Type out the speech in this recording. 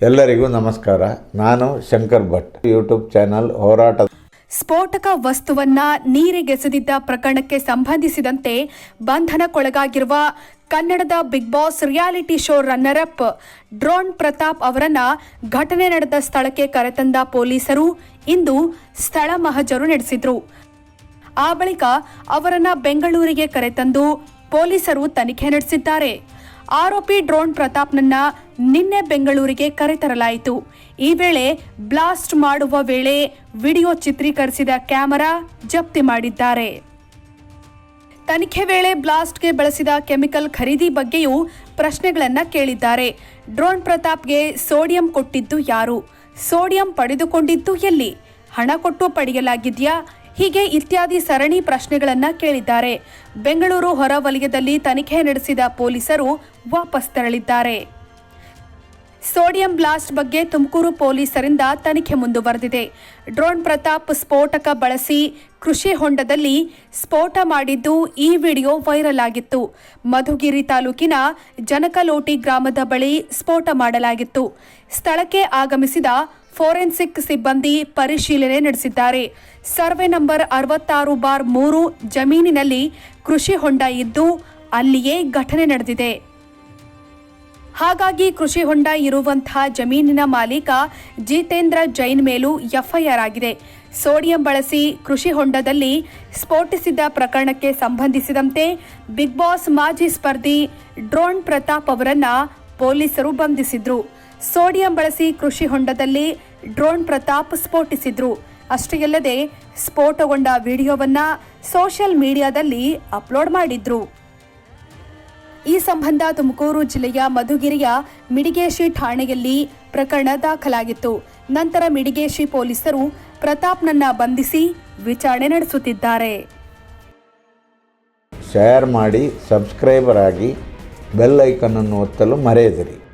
ಎಲ್ಲರಿಗೂ ನಮಸ್ಕಾರ. ನಾನು ಶಂಕರ್ ಭಟ್. ಯೂಟ್ಯೂಬ್ ಚಾನಲ್ ಹೋರಾಟ ಸ್ಫೋಟಕ ವಸ್ತುವನ್ನ ನೀರಿಗೆಸೆದಿದ್ದ ಪ್ರಕರಣಕ್ಕೆ ಸಂಬಂಧಿಸಿದಂತೆ ಬಂಧನಕ್ಕೊಳಗಾಗಿರುವ ಕನ್ನಡದ Bigg Boss reality show runner up drone Pratap ಅವರನ್ನ ಘಟನೆ ನಡೆದ ಸ್ಥಳಕ್ಕೆ ಕರೆತಂದ ಪೊಲೀಸರು ಇಂದು ಸ್ಥಳ ಮಹಜರು ನಡೆಸಿದ್ರು. ಆ ಬಳಿಕ ಅವರನ್ನ ಬೆಂಗಳೂರಿಗೆ ಕರೆತಂದು ಪೊಲೀಸರು ತನಿಖೆ ನಡೆಸಿದ್ದಾರೆ. ಆರೋಪಿ ಡ್ರೋನ್ ಪ್ರತಾಪ್ನನ್ನ ನಿನ್ನೆ ಬೆಂಗಳೂರಿಗೆ ಕರೆತರಲಾಯಿತು. ಈ ವೇಳೆ ಬ್ಲಾಸ್ಟ್ ಮಾಡುವ ವೇಳೆ ವಿಡಿಯೋ ಚಿತ್ರೀಕರಿಸಿದ ಕ್ಯಾಮೆರಾ ಜಪ್ತಿ ಮಾಡಿದ್ದಾರೆ. ತನಿಖೆ ವೇಳೆ ಬ್ಲಾಸ್ಟ್ಗೆ ಬಳಸಿದ ಕೆಮಿಕಲ್ ಖರೀದಿ ಬಗ್ಗೆಯೂ ಪ್ರಶ್ನೆಗಳನ್ನು ಕೇಳಿದ್ದಾರೆ. ಡ್ರೋನ್ ಪ್ರತಾಪ್ಗೆ ಸೋಡಿಯಂ ಕೊಟ್ಟಿದ್ದು ಯಾರು? ಸೋಡಿಯಂ ಪಡೆದುಕೊಂಡಿದ್ದು ಎಲ್ಲಿ? ಹಣ ಕೊಟ್ಟು ಪಡೆಯಲಾಗಿದ್ಯಾ? ಹೀಗೆ ಇತ್ಯಾದಿ ಸರಣಿ ಪ್ರಶ್ನೆಗಳನ್ನು ಕೇಳಿದ್ದಾರೆ. ಬೆಂಗಳೂರು ಹೊರವಲಯದಲ್ಲಿ ತನಿಖೆ ನಡೆಸಿದ ಪೊಲೀಸರು ವಾಪಸ್ ತೆರಳಿದ್ದಾರೆ. ಸೋಡಿಯಂ ಬ್ಲಾಸ್ಟ್ ಬಗ್ಗೆ ತುಮಕೂರು ಪೊಲೀಸರಿಂದ ತನಿಖೆ ಮುಂದುವರೆದಿದೆ. ಡ್ರೋನ್ ಪ್ರತಾಪ್ ಸ್ಫೋಟಕ ಬಳಸಿ ಕೃಷಿ ಹೊಂಡದಲ್ಲಿ ಸ್ಫೋಟ ಮಾಡಿದ್ದು ಈ ವಿಡಿಯೋ ವೈರಲ್ ಆಗಿತ್ತು. ಮಧುಗಿರಿ ತಾಲೂಕಿನ ಜನಕಲೋಟಿ ಗ್ರಾಮದ ಬಳಿ ಸ್ಫೋಟ ಮಾಡಲಾಗಿತ್ತು. ಸ್ಥಳಕ್ಕೆ ಆಗಮಿಸಿದ ಫೋರೆನ್ಸಿಕ್ ಸಿಬ್ಬಂದಿ ಪರಿಶೀಲನೆ ನಡೆಸಿದ್ದಾರೆ. ಸರ್ವೆ ನಂಬರ್ ಅರವತ್ತಾರು ಬಾರ್ ಮೂರು ಜಮೀನಿನಲ್ಲಿ ಕೃಷಿ ಹೊಂಡ ಇದ್ದು ಅಲ್ಲಿಯೇ ಘಟನೆ ನಡೆದಿದೆ. ಹಾಗಾಗಿ ಕೃಷಿ ಹೊಂಡ ಇರುವಂತಹ ಜಮೀನಿನ ಮಾಲೀಕ ಜಿತೇಂದ್ರ ಜೈನ್ ಮೇಲೂ ಎಫ್ಐಆರ್ ಆಗಿದೆ. ಸೋಡಿಯಂ ಬಳಸಿ ಕೃಷಿ ಹೊಂಡದಲ್ಲಿ ಸ್ಫೋಟಿಸಿದ ಪ್ರಕರಣಕ್ಕೆ ಸಂಬಂಧಿಸಿದಂತೆ ಬಿಗ್ ಬಾಸ್ ಮಾಜಿ ಸ್ಪರ್ಧಿ ಡ್ರೋನ್ ಪ್ರತಾಪ್ ಅವರನ್ನ ಪೊಲೀಸರು ಬಂಧಿಸಿದ್ರು. ಸೋಡಿಯಂ ಬಳಸಿ ಕೃಷಿ ಹೊಂಡದಲ್ಲಿ ಡ್ರೋನ್ ಪ್ರತಾಪ್ ಸ್ಫೋಟಿಸಿದ್ರು. ಅಷ್ಟೇ ಅಲ್ಲದೆ ಸ್ಫೋಟಗೊಂಡ ವಿಡಿಯೋವನ್ನ ಸೋಷಿಯಲ್ ಮೀಡಿಯಾದಲ್ಲಿ ಅಪ್ಲೋಡ್ ಮಾಡಿದ್ರು. ಈ ಸಂಬಂಧ ತುಮಕೂರು ಜಿಲ್ಲೆಯ ಮಧುಗಿರಿಯ ಮಿಡಿಗೇಶಿ ಠಾಣೆಯಲ್ಲಿ ಪ್ರಕರಣ ದಾಖಲಾಗಿತ್ತು. ನಂತರ ಮಿಡಿಗೇಶಿ ಪೊಲೀಸರು ಪ್ರತಾಪ್ನನ್ನ ಬಂಧಿಸಿ ವಿಚಾರಣೆ ನಡೆಸುತ್ತಿದ್ದಾರೆ. ಶೇರ್ ಮಾಡಿ ಸಬ್ಸ್ಕ್ರೈಬರ್ ಆಗಿ ಬೆಲ್ ಐಕನ್ನನ್ನು ಒತ್ತಲು ಮರೆಯದಿರಿ.